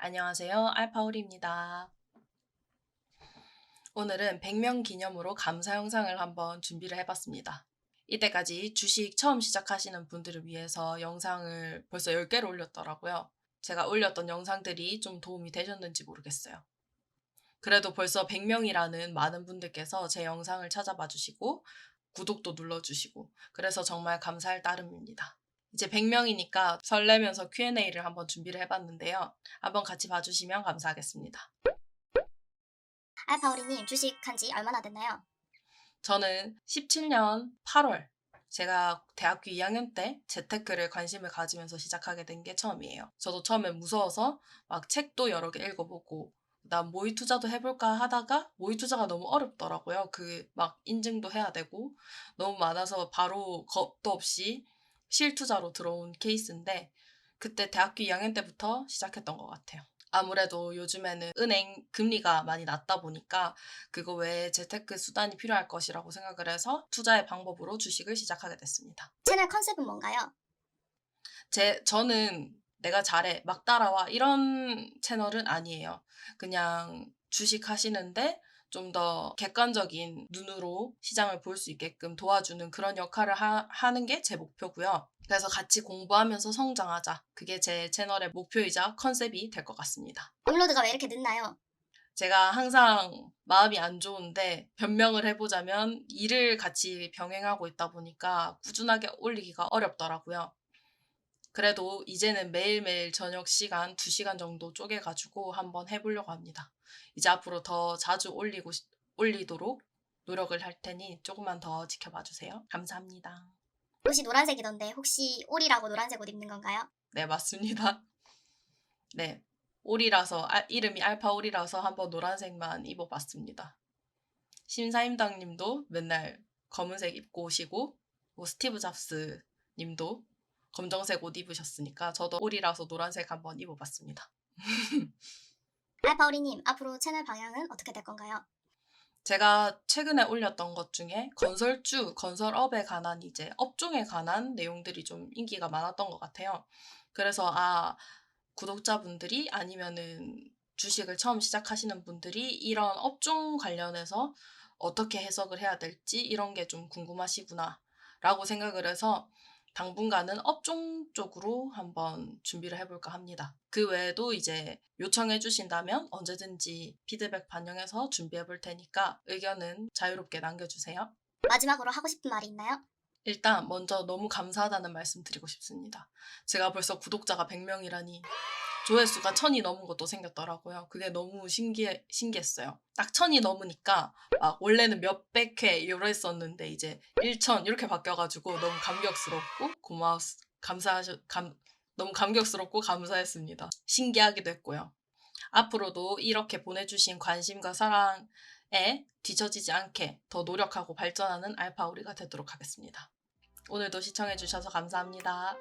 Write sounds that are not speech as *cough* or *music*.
안녕하세요. 알파올입니다. 오늘은 100명 기념으로 감사 영상을 한번 준비를 해봤습니다. 이때까지 주식 처음 시작하시는 분들을 위해서 영상을 벌써 10개를 올렸더라고요. 제가 올렸던 영상들이 좀 도움이 되셨는지 모르겠어요. 그래도 벌써 100명이라는 많은 분들께서 제 영상을 찾아봐 주시고 구독도 눌러주시고 그래서 정말 감사할 따름입니다. 이제 100명이니까 설레면서 Q&A를 한번 준비를 해봤는데요. 한번 같이 봐주시면 감사하겠습니다. 알파오리님 주식한 지 얼마나 됐나요? 저는 17년 8월 제가 대학교 2학년 때 재테크를 관심을 가지면서 시작하게 된 게 처음이에요. 저도 처음에 무서워서 막 책도 여러 개 읽어보고 난 모의 투자도 해볼까 하다가 모의 투자가 너무 어렵더라고요. 그 막 인증도 해야 되고 너무 많아서 바로 겁도 없이 실투자로 들어온 케이스인데 그때 대학교 2학년 때부터 시작했던 것 같아요. 아무래도 요즘에는 은행 금리가 많이 낮다 보니까 그거 외에 재테크 수단이 필요할 것이라고 생각을 해서 투자의 방법으로 주식을 시작하게 됐습니다. 채널 컨셉은 뭔가요? 제 저는 내가 잘해 막 따라와 이런 채널은 아니에요. 그냥 주식 하시는데 좀 더 객관적인 눈으로 시장을 볼 수 있게끔 도와주는 그런 역할을 하, 는 게 제 목표고요. 그래서 같이 공부하면서 성장하자. 그게 제 채널의 목표이자 컨셉이 될 것 같습니다. 업로드가 왜 이렇게 늦나요? 제가 항상 마음이 안 좋은데 변명을 해보자면 일을 같이 병행하고 있다 보니까 꾸준하게 올리기가 어렵더라고요. 그래도 이제는 매일매일 저녁 시간 2시간 정도 쪼개가지고 한번 해보려고 합니다. 이제 앞으로 더 자주 올리고, 싶- 올리도록 노력을 할 테니 조금만 더 지켜봐 주세요. 감사합니다. 옷이 노란색이던데 혹시 오리라고 노란색 옷 입는 건가요? 네, 맞습니다. *laughs* 네. 오리라서, 아, 이름이 알파 오리라서 한번 노란색만 입어봤습니다. 심사임당 님도 맨날 검은색 입고 오시고, 뭐 스티브 잡스 님도 검정색 옷 입으셨으니까 저도 오리라서 노란색 한번 입어봤습니다. *laughs* 알파오리님 앞으로 채널 방향은 어떻게 될 건가요? 제가 최근에 올렸던 것 중에 건설주, 건설업에 관한 이제 업종에 관한 내용들이 좀 인기가 많았던 것 같아요. 그래서 아, 구독자분들이 아니면은 주식을 처음 시작하시는 분들이 이런 업종 관련해서 어떻게 해석을 해야 될지 이런 게 좀 궁금하시구나 라고 생각을 해서 당분간은 업종 쪽으로 한번 준비를 해볼까 합니다. 그 외에도 이제 요청해 주신다면 언제든지 피드백 반영해서 준비해 볼 테니까 의견은 자유롭게 남겨주세요. 마지막으로 하고 싶은 말이 있나요? 일단 먼저 너무 감사하다는 말씀 드리고 싶습니다. 제가 벌써 구독자가 100명이라니 조회수가 천이 넘은 것도 생겼더라고요. 그게 너무 신기해, 신기했어요. 딱 천이 넘으니까 막 원래는 몇백 회 이랬었는데 이제 1천 이렇게 바뀌어가지고 너무 감격스럽고 고마웠, 감사하셔, 감, 너무 감격스럽고 감사했습니다. 신기하기도 했고요. 앞으로도 이렇게 보내주신 관심과 사랑에 뒤처지지 않게 더 노력하고 발전하는 알파우리가 되도록 하겠습니다. 오늘도 시청해주셔서 감사합니다.